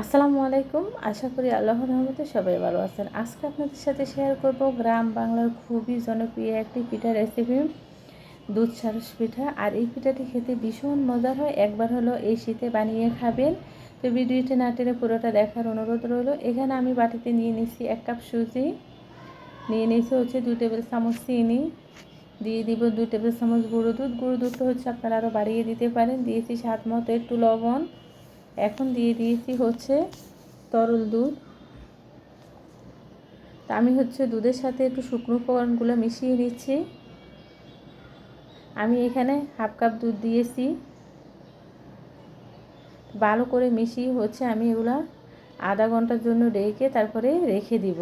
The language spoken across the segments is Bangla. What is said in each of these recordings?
আসসালামু আলাইকুম। আশা করি আল্লাহর রহমতে সবাই ভালো আছেন। আজকে আপনাদের সাথে শেয়ার করব গ্রাম বাংলার খুবই জনপ্রিয় একটি পিঠা রেসিপি দুধ সারস পিঠা। আর এই পিঠাটি খেতে ভীষণ মজার হয়। একবার হলো এই শীতে বানিয়ে খাবেন। তো ভিডিওটি না টেনে পুরোটা দেখার অনুরোধ রইল। এখানে আমি বাটিতে নিয়ে নিচ্ছি এক কাপ সুজি। নিয়ে নিয়েছি হচ্ছে দুই টেবিল চামচ চিনি। দিয়ে দিব দুই টেবিল চামচ গুঁড়ো দুধ। গুঁড়ো দুধটা হচ্ছে আপনারা আরও বাড়িয়ে দিতে পারেন। দিয়েছি স্বাদ মতো একটু লবণ। এখন দিয়ে দিয়েছি হচ্ছে তরল দুধ। তা আমি হচ্ছে দুধের সাথে একটু শুকনো উপকরণগুলো মিশিয়ে নিচ্ছি আমি এখানে হাফ কাপ দুধ দিয়েছি। ভালো করে মিশিয়ে হচ্ছে আমি এগুলা আধা ঘণ্টার জন্য রেখে তারপরে রেখে দিব।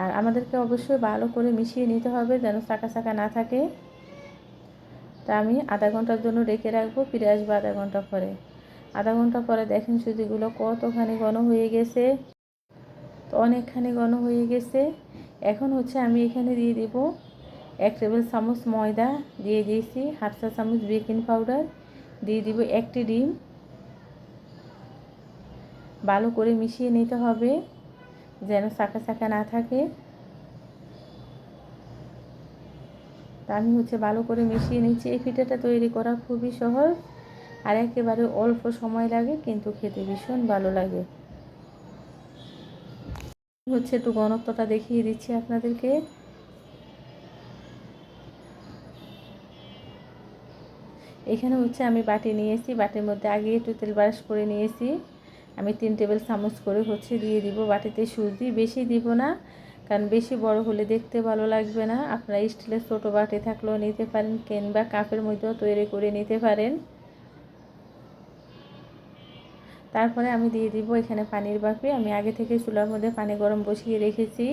আর আমাদেরকে অবশ্যই ভালো করে মিশিয়ে নিতে হবে যেন চাকা চাকা না থাকে। তা আমি আধা ঘণ্টার জন্য রেখে রাখব, ফিরে আসব আধা ঘণ্টা পরে। আধা ঘণ্টা পরে দেখেন সুজিগুলো কতখানি ঘন হয়ে গেছে। তো অনেকখানি ঘন হয়ে গেছে। এখন হচ্ছে আমি এখানে দিয়ে দিব এক টেবিল চামচ ময়দা, দিয়ে দিয়েছি হাফ চা চামচ বেকিং পাউডার, দিয়ে দিব একটি ডিম। ভালো করে মিশিয়ে নিতে হবে যেন চাকা চাকা না থাকে। তা আমি হচ্ছে ভালো করে মিশিয়ে নিচ্ছি। এই পিঠাটা তৈরি করা খুবই সহজ। আর একেবারে অল্প সময় লাগে, কিন্তু খেতে ভীষণ ভালো লাগে। হচ্ছে একটু ঘনত্বটা দেখিয়ে দিচ্ছি আপনাদেরকে। এখানে হচ্ছে আমি বাটি নিয়েছি বাটির মধ্যে আগে একটু তেল ব্রাশ করে নিয়েছি আমি তিন টেবিল চামচ করে হচ্ছে দিয়ে দিব বাটিতে সুজি বেশি দিব না, কারণ বেশি বড় হলে দেখতে ভালো লাগবে না। আপনারা স্টিলের ছোটো বাটি থাকলেও নিতে পারেন, কিংবা কাপের মধ্যেও তৈরি করে নিতে পারেন। তারপরে আমি দিয়ে দিব এখানে পানির বাপি আমি আগে থেকে চুলার মধ্যে পানি গরম বসিয়ে রেখেছি।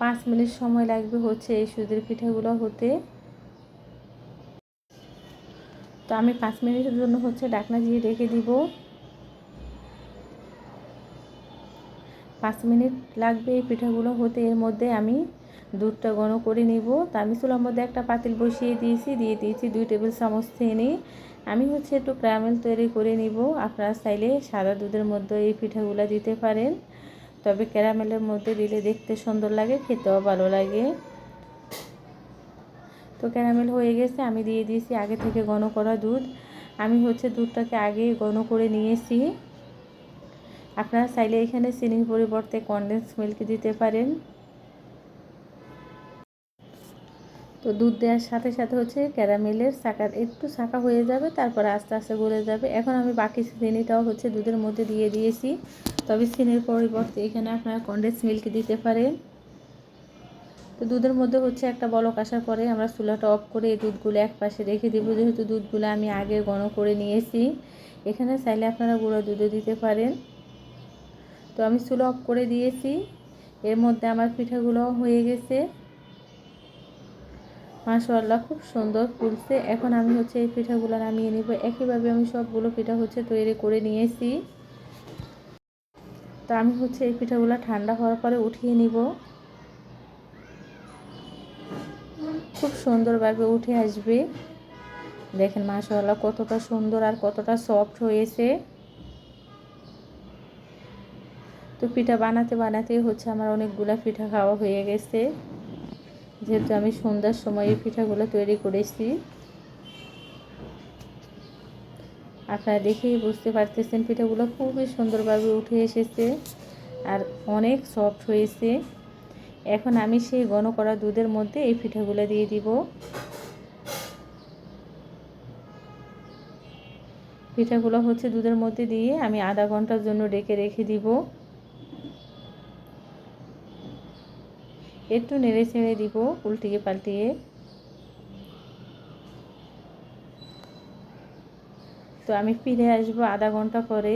পাঁচ মিনিট সময় লাগবে হচ্ছে এই সুজির পিঠাগুলো হতে। তো আমি পাঁচ মিনিটের জন্য হচ্ছে ডাকনা দিয়ে রেখে দিব। পাঁচ মিনিট লাগবে এই পিঠাগুলো হতে। এর মধ্যে আমি দুধটা ঘন করে নিব। তা আমি চুলার মধ্যে একটা পাতিল বসিয়ে দিয়েছি। দিয়ে দিয়েছি দুই টেবিল চামচ চিনি। আমি হচ্ছে একটু ক্যারামেল তৈরি করে নিব। আপনারা চাইলে সাদা দুধের মধ্যে এই পিঠাগুলো দিতে পারেন। তবে ক্যারামেলের মধ্যে দিলে দেখতে সুন্দর লাগে, খেতেও ভালো লাগে। তো ক্যারামেল হয়ে গেছে, আমি দিয়ে দিয়েছি আগে থেকে ঘন করা দুধ। আমি হচ্ছে দুধটাকে আগে ঘন করে নিয়েছি। আপনারা চাইলে এখানে চিনির পরিবর্তে কনডেন্স মিল্ক দিতে পারেন। তো দুধ দেওয়ার সাথে সাথে হচ্ছে ক্যারামেলের শাঁকা একটু শাঁকা হয়ে যাবে, তারপরে আস্তে আস্তে গলে যাবে। এখন আমি বাকি চিনিটাও হচ্ছে দুধের মধ্যে দিয়ে দিয়েছি। তবে চিনির পরিবর্তে এখানে আপনারা কন্ডেন্স মিল্ক দিতে পারেন। তো দুধের মধ্যে হচ্ছে একটা বলক আসার পরে আমরা চুলাটা অফ করে এই দুধগুলো এক পাশে রেখে দেবো। যেহেতু দুধগুলো আমি আগে ঘন করে নিয়েছি, এখানে চাইলে আপনারা গুঁড়ো দুধও দিতে পারেন। তো আমি চুলা অফ করে দিয়েছি। এর মধ্যে আমার পিঠাগুলো হয়ে গেছে। মাশাআল্লাহ, খুব সুন্দর ফুলছে। এখন আমি হচ্ছে এই পিঠাগুলো নামিয়ে নিব। একইভাবে আমি সবগুলো পিঠা হচ্ছে তৈরি করে নিয়েছি। তো আমি হচ্ছে এই পিঠাগুলো ঠান্ডা হওয়ার পরে উঠিয়ে নিব। খুব সুন্দরভাবে উঠে আসবে। দেখেন মাশাআল্লাহ, কতটা সুন্দর আর কতটা সফট হয়েছে। তো পিঠা বানাতে বানাতে হচ্ছে আমার অনেকগুলা পিঠা খাওয়া হয়ে গেছে। যেহেতু আমি সন্ধ্যার সময় এই পিঠাগুলো তৈরি করেছি। আপনারা দেখেই বুঝতে পারতেছেন পিঠাগুলো খুবই সুন্দরভাবে উঠে এসেছে আর অনেক সফট হয়েছে। এখন আমি সেই ঘন করা দুধের মধ্যে এই পিঠাগুলো দিয়ে দিব। পিঠাগুলো হচ্ছে দুধের মধ্যে দিয়ে আমি আধা ঘণ্টার জন্য ডেকে রেখে দিব। একটু নেড়ে ছেড়ে দিব উল্টিয়ে পাল্টিয়ে। তো আমি ফিরে আসব আধা ঘণ্টা পরে।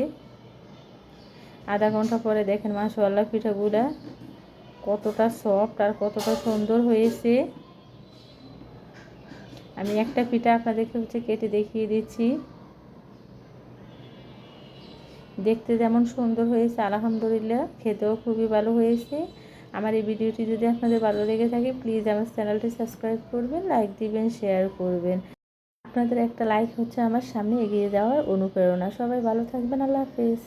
আধা ঘণ্টা পরে দেখেন মাশাআল্লাহ পিঠাগুলা কতটা সফট আর কতটা সুন্দর হয়েছে। আমি একটা পিঠা আপনাদেরকে হচ্ছে কেটে দেখিয়ে দিচ্ছি। দেখতে যেমন সুন্দর হয়েছে, আলহামদুলিল্লাহ, খেতেও খুবই ভালো হয়েছে। আমার এই ভিডিওটি যদি আপনাদের ভালো লেগে থাকে প্লিজ আমার চ্যানেলটি সাবস্ক্রাইব করবেন লাইক দিবেন শেয়ার করবেন। আপনাদের একটা লাইক হচ্ছে আমার সামনে এগিয়ে যাওয়ার অনুপ্রেরণা। সবাই ভালো থাকবেন, আল্লাহ হাফিজ।